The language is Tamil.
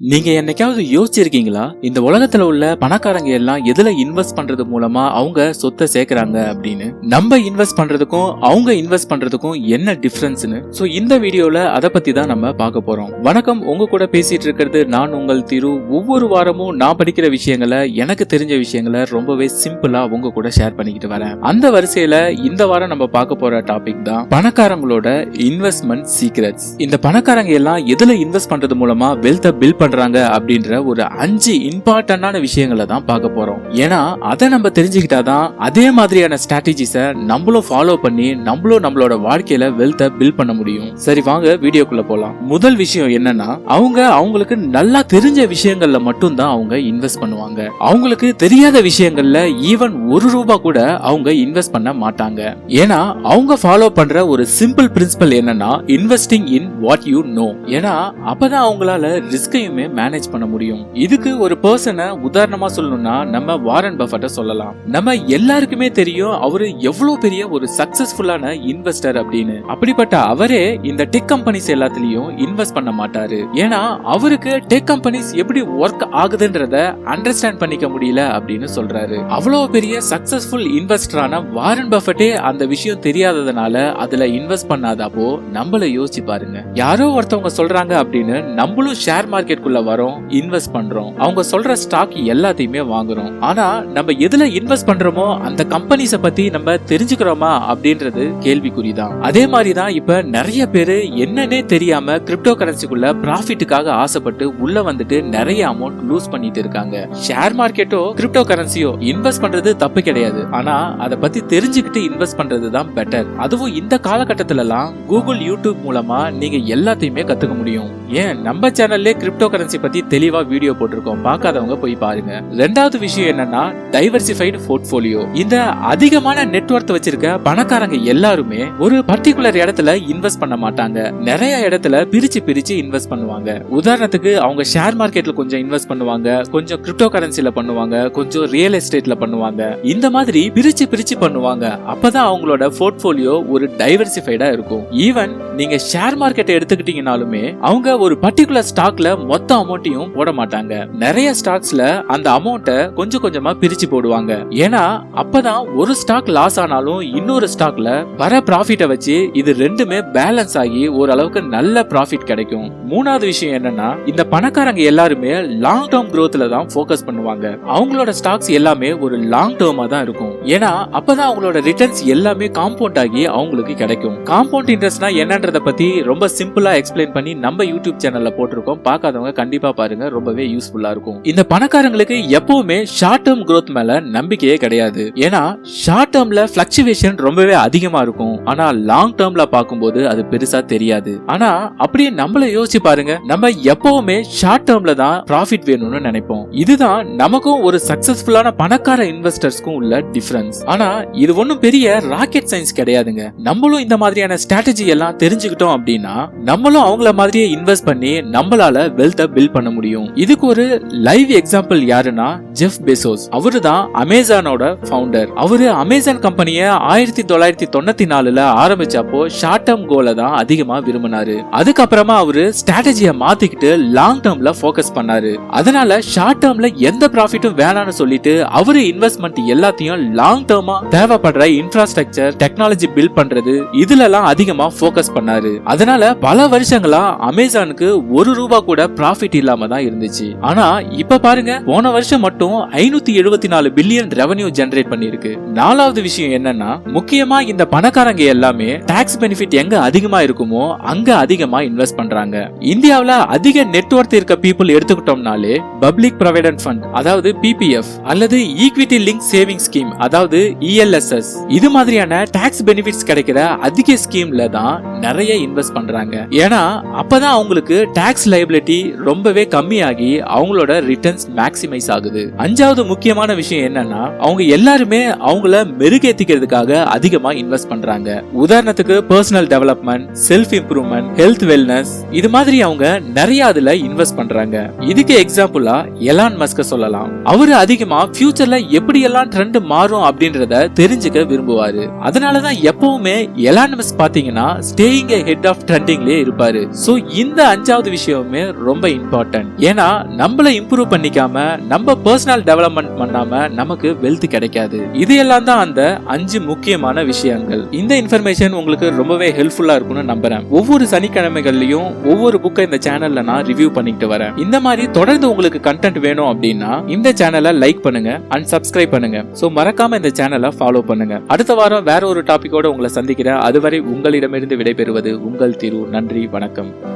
நீங்க என்னைக்காவது யோசிச்சிருக்கீங்களா? இந்த உலகத்துல உள்ள பணக்காரங்க எல்லாம் எதுல இன்வெஸ்ட் பண்றது மூலமா அவங்க சொத்தை சேர்க்கறாங்க அப்படின்னு? நம்ம இன்வெஸ்ட் பண்றதுக்கும் அவங்க இன்வெஸ்ட் பண்றதுக்கும் என்ன டிஃபரன்ஸ்னு சோ இந்த வீடியோல அத பத்தி தான் நம்ம பார்க்க போறோம். வணக்கம். உங்க கூட பேசிட்டு இருக்கிறது நான் உங்கள் திரு. ஒவ்வொரு வாரமும் நான் படிக்கிற விஷயங்களை எனக்கு தெரிஞ்ச விஷயங்களை ரொம்பவே சிம்பிளா உங்க கூட ஷேர் பண்ணிக்கிட்டு வரேன். அந்த வரிசையில இந்த வாரம் நம்ம பார்க்க போற டாபிக் தான் பணக்காரங்களோட இன்வெஸ்ட்மெண்ட் சீக்ரெட்ஸ் இந்த பணக்காரங்க எல்லாம் எதுல இன்வெஸ்ட் பண்றது மூலமா வெல்த பில் பண்றாங்க அப்படின்ற ஒரு அஞ்சு இம்பார்ட்டன்டான விஷயங்களை தான் பார்க்க போறோம். ஏன்னா அதை நம்ம தெரிஞ்சுக்கிட்டாதான் அதே மாதிரியான ஸ்ட்ராட்டஜிஸ நம்மளும் ஃபாலோ பண்ணி நம்மளும் நம்மளோட வாழ்க்கையில வெல்த்தை பில் பண்ண முடியும். சரி வாங்க வீடியோக்குள்ள போலாம். முதல் விஷயம் என்னன்னா அவங்க அவங்களுக்கு நல்லா தெரிஞ்ச விஷயங்கள்ல மட்டும் தான் அவங்க இன்வெஸ்ட் பண்ணுவாங்க. அவங்களுக்கு தெரியாத விஷயங்கள்ல ஈவன் ஒரு ரூபா கூட அவங்க இன்வெஸ்ட் பண்ண மாட்டாங்க. ஏன்னா அவங்க ஃபாலோ பண்ற ஒரு சிம்பிள் பிரின்சிபல் என்னன்னா investing in what you know ஏன்னா அப்பதான் அவங்களால ரிஸ்கையும் மேனேஜ் பண்ண முடியும். இதுக்கு ஒரு பர்சனை உதாரணமா சொல்லணும்னா நம்ம வாரன் பஃபட்ட சொல்லலாம். நம்ம எல்லாருக்குமே தெரியும் அவரு எவ்வளவு பெரிய ஒரு சக்சஸ்ஃபுல்லான இன்வெஸ்டர் அப்படின்னு. அப்படிப்பட்ட அவரே இந்த டெக் கம்பெனிஸ் எல்லாத்துலயும் இன்வெஸ்ட் பண்ண மாட்டாரு. ஏன்னா அவருக்கு டெக் கம்பெனிஸ் எப்படி ஒர்க் ஆகுதுன்றத அண்டர்ஸ்டாண்ட் பண்ணிக்க முடியல அப்படின்னு சொல்றாரு. அவ்வளவு பெரிய சக்சஸ்ஃபுல் இன்வெஸ்டரான வாரன் பஃபட்டே அந்த விஷயம் தெரியாததுனால அதுல இன்வெஸ்ட் பண்ணாதப்போ நம்மள யோசிச்சு பாருங்க. யாரோ ஒருத்தவங்க சொல்றாங்க அப்படின்னு நம்மளும் ஷேர் மார்க்கெட் மார்க்கெட்டுக்குள்ள வரோம் இன்வெஸ்ட் பண்றோம். அவங்க சொல்ற ஸ்டாக் எல்லாத்தையுமே வாங்குறோம். ஆனா நம்ம எதுல இன்வெஸ்ட் பண்றோமோ அந்த கம்பெனிஸ பத்தி நம்ம தெரிஞ்சுக்கிறோமா அப்படின்றது கேள்விக்குறிதான். அதே மாதிரி தான் இப்ப நிறைய பேரு என்னன்னே தெரியாம கிரிப்டோ கரன்சிக்குள்ள ப்ராஃபிட்டுக்காக ஆசைப்பட்டு உள்ள வந்துட்டு நிறைய அமௌண்ட் லூஸ் பண்ணிட்டு இருக்காங்க. ஷேர் மார்க்கெட்டோ கிரிப்டோ கரன்சியோ இன்வெஸ்ட் பண்றது தப்பு கிடையாது. ஆனா அதை பத்தி தெரிஞ்சுக்கிட்டு இன்வெஸ்ட் பண்றது தான் பெட்டர் அதுவும் இந்த காலகட்டத்துல எல்லாம் கூகுள் யூடியூப் மூலமா நீங்க எல்லாத்தையுமே கத்துக்க முடியும். ஏன்? நம்ம சேனல்ல கிரிப்டோ கரன்சி பத்தி தெளிவா வீடியோ போட்டிருக்கோம். பார்க்காதவங்க போய் பாருங்க. ரெண்டாவது விஷயம் என்னன்னா டைவர்சிஃபைடு போர்ட்போலியோ இந்த அதிகமான நெட்ஒர்க் வச்சிருக்க பணக்காரங்க எல்லாருமே ஒரு பர்டிகுலர் இடத்துல இன்வெஸ்ட் பண்ண மாட்டாங்க. நிறைய இடத்துல பிரிச்சு பிரிச்சு இன்வெஸ்ட் பண்ணுவாங்க. உதாரணத்துக்கு அவங்க ஷேர் மார்க்கெட்ல கொஞ்சம் இன்வெஸ்ட் பண்ணுவாங்க. கொஞ்சம் கிரிப்டோ கரன்சில பண்ணுவாங்க. கொஞ்சம் ரியல் எஸ்டேட்ல பண்ணுவாங்க. இந்த மாதிரி பிரிச்சு பிரிச்சு பண்ணுவாங்க. அப்பதான் அவங்களோட போர்ட்போலியோ ஒரு டைவர்சிஃபைடா இருக்கும். ஈவன் நீங்க ஷேர் மார்க்கெட்டை எடுத்துக்கிட்டீங்கனாலுமே அவங்க ஒரு பர்டிகுலர் ஸ்டாக்ல மொத்த மொத்த அமௌண்ட்டையும் போட மாட்டாங்க நிறைய ஸ்டாக்ஸ்ல அந்த அமௌண்ட்டை கொஞ்சம் கொஞ்சமா பிரிச்சு போடுவாங்க. ஏன்னா அப்பதான் ஒரு ஸ்டாக் லாஸ் ஆனாலும் இன்னொரு ஸ்டாக்ல வர ப்ராஃபிட்டை வச்சு இது ரெண்டுமே பேலன்ஸ் ஆகி ஓரளவுக்கு நல்ல ப்ராஃபிட் கிடைக்கும். மூணாவது விஷயம் என்னன்னா இந்த பணக்காரங்க எல்லாருமே லாங் டேர்ம் growthல தான் ஃபோக்கஸ் பண்ணுவாங்க. அவங்களோட ஸ்டாக்ஸ் எல்லாமே ஒரு லாங் டேர்மா தான் இருக்கும். ஏன்னா அப்பதான் அவங்களோட ரிட்டர்ன்ஸ் எல்லாமே காம்பவுண்ட் ஆகி அவங்களுக்கு கிடைக்கும். காம்பவுண்ட் இன்ட்ரெஸ்ட்னா என்னன்றத பத்தி ரொம்ப சிம்பிளா எக்ஸ்பிளைன் பண்ணி நம்ம யூடியூப் சேனல்ல போட்டிருக்கோம். பார்க்காதவங்க கண்டிப்பா பாருங்க ரொம்பவே யூஸ்ஃபுல்லா இருக்கும். இந்த பணக்காரங்களுக்கு எப்பவுமே ஷார்ட் டேர்ம் க்ரோத் மேல நம்பிக்கையே கிடையாது. ஏன்னா ஷார்ட் டேர்ம்ல பிளக்சுவேஷன் ரொம்பவே அதிகமா இருக்கும். ஆனா லாங் டேர்ம்ல பார்க்கும்போது அது பெருசா தெரியாது. ஆனா அப்படியே நம்மள யோசிச்சு பாருங்க. நம்ம எப்பவுமே ஷார்ட் டேர்ம்ல தான் ப்ராஃபிட் வேணும்னு நினைப்போம். இதுதான் நமக்கும் ஒரு சக்சஸ்ஃபுல்லான பணக்கார இன்வெஸ்டர்ஸ்க்கும் உள்ள டிஃபரன்ஸ் ஆனா இது ஒண்ணும் பெரிய ராக்கெட் சயின்ஸ் கிடையாதுங்க. நம்மளும் இந்த மாதிரியான ஸ்ட்ராட்டஜி எல்லாம் தெரிஞ்சுக்கிட்டோம் அப்படின்னா நம்மளும் அவங்கள மாதிரியே இன்வெஸ்ட் பண்ணி நம்மளால வெல்த்த பில்ட் பண்ண முடியும். இதுக்கு ஒரு லைவ் எக்ஸாம்பிள் யாருன்னா ஜெஃப் பெசோஸ். அவரு தான் அமேசானோட ஃபவுண்டர் அவரு அமேசான் கம்பெனியை ஆயிரத்தி தொள்ளாயிரத்தி தொண்ணூத்தி நாலுல ஆரம்பிச்சப்போ ஷார்ட் டேர்ம் கோலை தான் அதிகமா விரும்பினாரு. அதுக்கப்புறமா அவரு ஸ்ட்ராட்டஜியை மாத்திக்கிட்டு லாங் டேர்ம்ல ஃபோக்கஸ் பண்ணாரு. அதனால ஷார்ட் டேர்ம்ல எந்த ப்ராஃபிட்டும் வேணாம்னு சொல்லிட்டு அவரு இன்வெஸ்ட்மெண்ட் எல்லாத்தையும் லாங் டேர்மா தேவைப்படுற இன்ஃப்ராஸ்ட்ரக்சர் டெக்னாலஜி பில்ட் பண்றது இதுல எல்லாம் அதிகமா ஃபோக்கஸ் பண்ணாரு. அதனால பல வருஷங்களா அமேசானுக்கு ஒரு ரூபா கூட ப்ராஃபிட் இல்லாம தான் இருந்துச்சு. ஆனா இப்ப பாருங்க போன வருஷம் மட்டும் ஐநூத்தி எழுபத்தி நாலு பில்லியன் ரெவன்யூ ஜெனரேட் பண்ணிருக்கு நாலாவது விஷயம் என்னன்னா முக்கியமா இந்த பணக்காரங்க எல்லாமே டாக்ஸ் பெனிஃபிட் எங்க அதிகமா இருக்குமோ அங்க அதிகமா இன்வெஸ்ட் பண்றாங்க. இந்தியாவில அதிக நெட்வொர்க் இருக்க பீப்புள் எடுத்துக்கிட்டோம்னாலே பப்ளிக் ப்ரொவிடன்ட் ஃபண்ட் அதாவது பிபிஎஃப் அல்லது ஈக்விட்டி லிங்க் சேவிங் ஸ்கீம் அதாவது இஎல்எஸ்எஸ் இது மாதிரியான டாக்ஸ் பெனிஃபிட்ஸ் கிடைக்கிற அதிக ஸ்கீம்ல தான் நிறைய இன்வெஸ்ட் பண்றாங்க. ஏன்னா அப்பதான் அவங்களுக்கு டாக்ஸ் லைபிலிட்டி ரொம்பவே கம்மியாகி அவங்களோட ரிட்டர்ன்ஸ் மேக்சிமைஸ் ஆகுது. அஞ்சாவது முக்கியமான விஷயம் என்னன்னா அவங்க எல்லாருமே அவங்கள மெருகேத்திக்கிறதுக்காக அதிகமா இன்வெஸ்ட் பண்றாங்க. உதாரணத்துக்கு personal development self improvement health wellness இது மாதிரி அவங்க நிறைய அதுல இன்வெஸ்ட் பண்றாங்க. இதுக்கு எக்ஸாம்பிளா எலான் மஸ்க சொல்லலாம். அவரு அதிகமா ஃபியூச்சர்ல எப்படி எல்லாம் ட்ரெண்ட் மாறும் அப்படின்றத தெரிஞ்சுக்க விரும்புவாரு. அதனாலதான் எப்பவுமே எலான் மஸ்க் பாத்தீங்கன்னா ஸ்டேயிங் ஹெட் ஆஃப் ட்ரெண்டிங்லயே இருப்பாரு. சோ இந்த அஞ்சாவது விஷயமுமே ரொம்ப ரொம்ப இம்பார்ட்டன்ட் ஏன்னா நம்மள இம்ப்ரூவ் பண்ணிக்காம நம்ம பர்சனல் டெவலப்மெண்ட் பண்ணாம நமக்கு வெல்த் கிடைக்காது. இது எல்லாம் தான் அந்த அஞ்சு முக்கியமான விஷயங்கள். இந்த இன்ஃபர்மேஷன் உங்களுக்கு ரொம்பவே ஹெல்ப்ஃபுல்லா இருக்கும்னு நம்புறேன். ஒவ்வொரு சனிக்கிழமைகள்லயும் ஒவ்வொரு புக்கை இந்த சேனல்ல நான் ரிவ்யூ பண்ணிட்டு வரேன். இந்த மாதிரி தொடர்ந்து உங்களுக்கு கண்டென்ட் வேணும் அப்படின்னா இந்த சேனலை லைக் பண்ணுங்க அண்ட் சப்ஸ்கிரைப் பண்ணுங்க. சோ மறக்காம இந்த சேனலை ஃபாலோ பண்ணுங்க. அடுத்த வாரம் வேற ஒரு டாபிக்கோட உங்களை சந்திக்கிறேன். அதுவரை உங்களிடமிருந்து விடைபெறுவது உங்கள் திரு. நன்றி வணக்கம்.